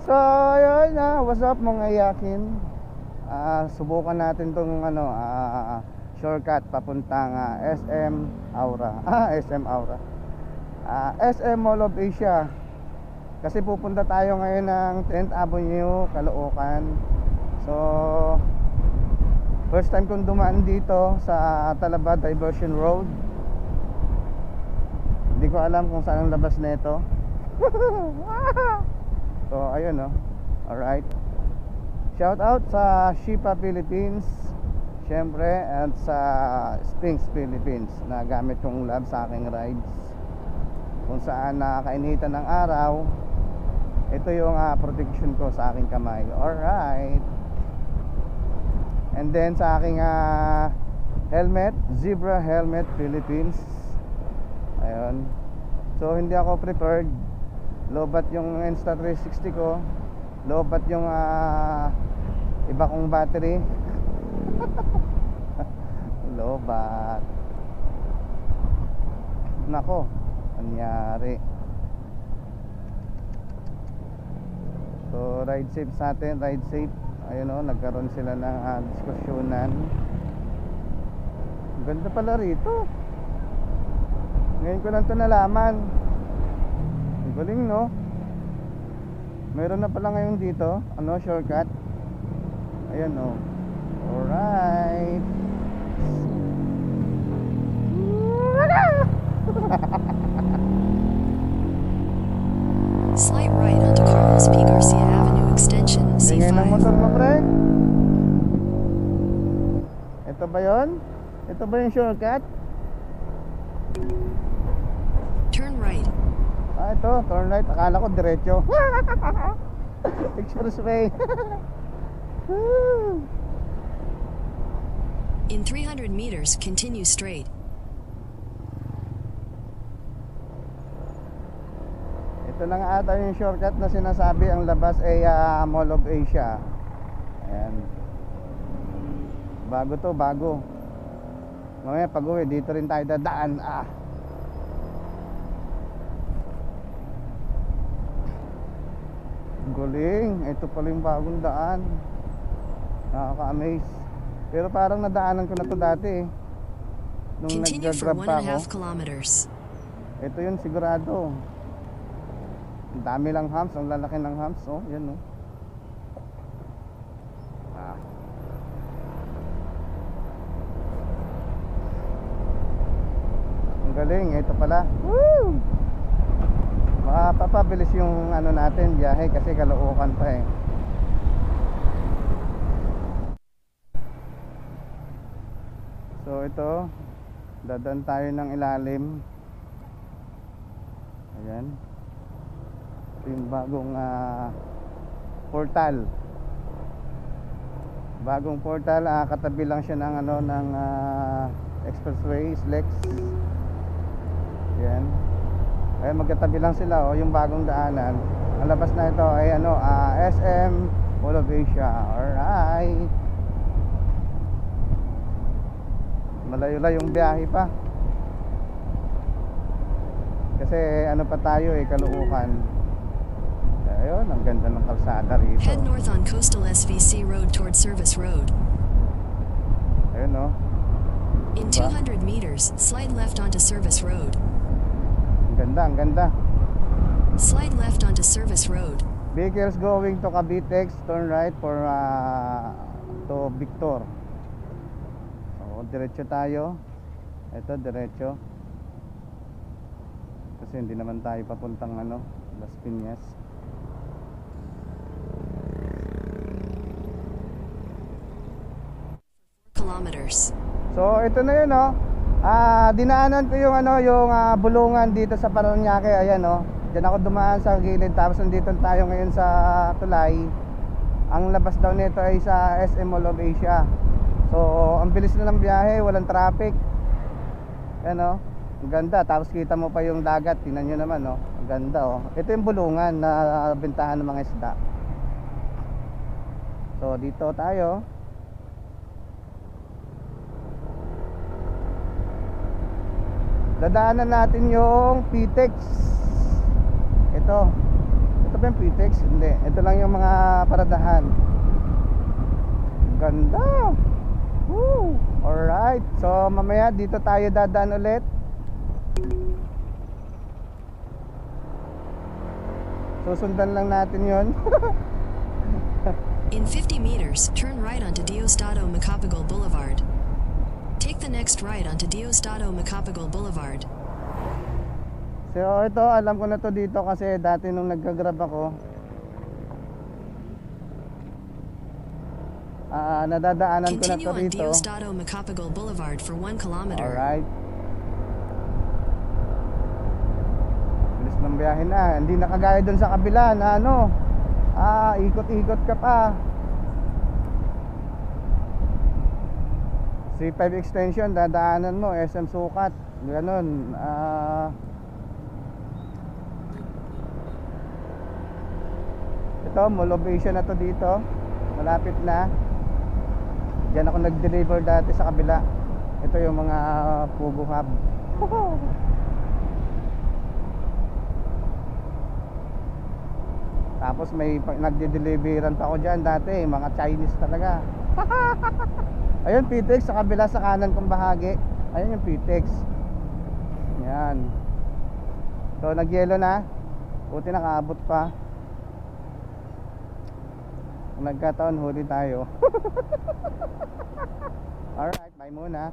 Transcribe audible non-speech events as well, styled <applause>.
So, ayun na, what's up mga yakin? Ah, subukan natin tong ano, ah, shortcut papuntang <laughs> ah, SM Aura. Ah, SM Aura. Ah, SM Mall of Asia. Kasi pupunta tayo ngayon ng 10th Avenue, Caloocan. So, first time kong dumaan dito sa Talaba Diversion Road. Hindi ko alam kung saan ang labas nito. <laughs> so, ayun no. Alright. Shout out sa Shipa Philippines. Siyempre, at sa Sphinx Philippines na gamit kong lab sa aking rides. Kung saan nakakainitan ng araw, ito yung ah, protection ko sa aking kamay. Alright. And then sa aking ah, helmet, Zebra Helmet Philippines. Ayun. So hindi ako prepared. Lobat yung Insta360 ko. Lobat yung ah, iba kong battery. <laughs> Lobat. Nako, anyari. So ride safe sa atin, ride safe. Ayun o, nagkaroon sila ng uh, diskusyonan. Ganda pala rito. Ngayon ko lang ito nalaman. Galing no? Meron na pala ngayon dito, ano, shortcut. Ayan o. Alright. Slight right onto Carlos P. Garcia Avenue Extension, Tingin ng C5. motor mo, pre. Ito ba yon? Ito ba yung shortcut? Ah, ito, turn right. Akala ko diretso. <laughs> Expressway. <laughs> In 300 meters, continue straight. ito na nga ata yung shortcut na sinasabi ang labas ay ah, Mall of Asia. Ayan. Bago to, bago. Mamaya pag uwi, dito rin tayo dadaan. Ah. Guling. Ito pala yung bagong daan. Nakaka-amaze. Pero parang nadaanan ko na to dati eh. Nung nag-grab pa ako. Ito yun sigurado. Ang dami lang hams, ang lalaki ng hams, oh, yan oh. Ah. Ang galing, ito pala. Woo! Makapapabilis yung ano natin, biyahe kasi kalookan pa eh. So ito, dadan tayo ng ilalim. Ayan. Ito yung bagong ah, portal. Bagong portal, ah, katabi lang siya ng ano ng ah, expressway, Lex. Ayan. Ayan, magkatabi lang sila oh, yung bagong daanan. Ang labas na ito ay ano, ah, SM Mall of Asia. Alright. Malayo-layong biyahe pa. Kasi ano pa tayo eh, kaluukan. Ayun, ang ganda ng kalsada rito. Head north on coastal SVC Road toward Service Road. Ayun no. In Diba? 200 meters, slide left onto Service Road. Ganda, ang ganda. Slide left onto Service Road. Vehicles going to Cavitex, turn right for uh, to Victor. So, diretso tayo. Ito, diretso. Kasi hindi naman tayo papuntang ano, Las Piñas. Kilometers. So ito na yun oh. Ah, dinaanan ko yung ano, yung ah, bulungan dito sa Paranaque, ayan oh. Diyan ako dumaan sa gilid tapos nandito tayo ngayon sa Tulay. Ang labas daw nito ay sa SM Mall of Asia. So, ang bilis na ng biyahe, walang traffic. Ayan oh. Ang ganda, tapos kita mo pa yung dagat, tingnan nyo naman oh. Ang ganda oh. Ito yung bulungan na bentahan ng mga isda. So, dito tayo. Dadaanan natin yung PTEX ito ito ba yung PTEX? Hindi. Ito lang yung mga paradahan. Ganda. Woo! Alright. So mamaya dito tayo dadaan ulit. Susundan lang natin yon. <laughs> In 50 meters, turn right onto Diosdado Macapagal Boulevard. Take the next right onto Diosdado Macapagal Boulevard. so ito, alam ko na to dito kasi dati nung nagka-grab ako, ah nadadaanan ko na Continue to on dito. Diosdado Macapagal Boulevard for 1 kilometer. Alright. Bilis ng biyahe na. Hindi na kagaya dun sa kabila na ano. Ah, ikot-ikot ka pa. C5 extension, dadaanan mo, SM Sukat. Ganon. Ah, ito, molobation na to dito. Malapit na. Diyan ako nag-deliver dati sa kabila. Ito yung mga Pugo Hub. <laughs> Tapos may nagde-deliveran pa ako dyan dati, mga Chinese talaga. <laughs> Ayun, PTEX sa kabila sa kanan kong bahagi. Ayun yung PTEX. Yan. So, nagyelo na. Buti nakaabot pa. Nagkataon, huli tayo. <laughs> Alright, bye muna.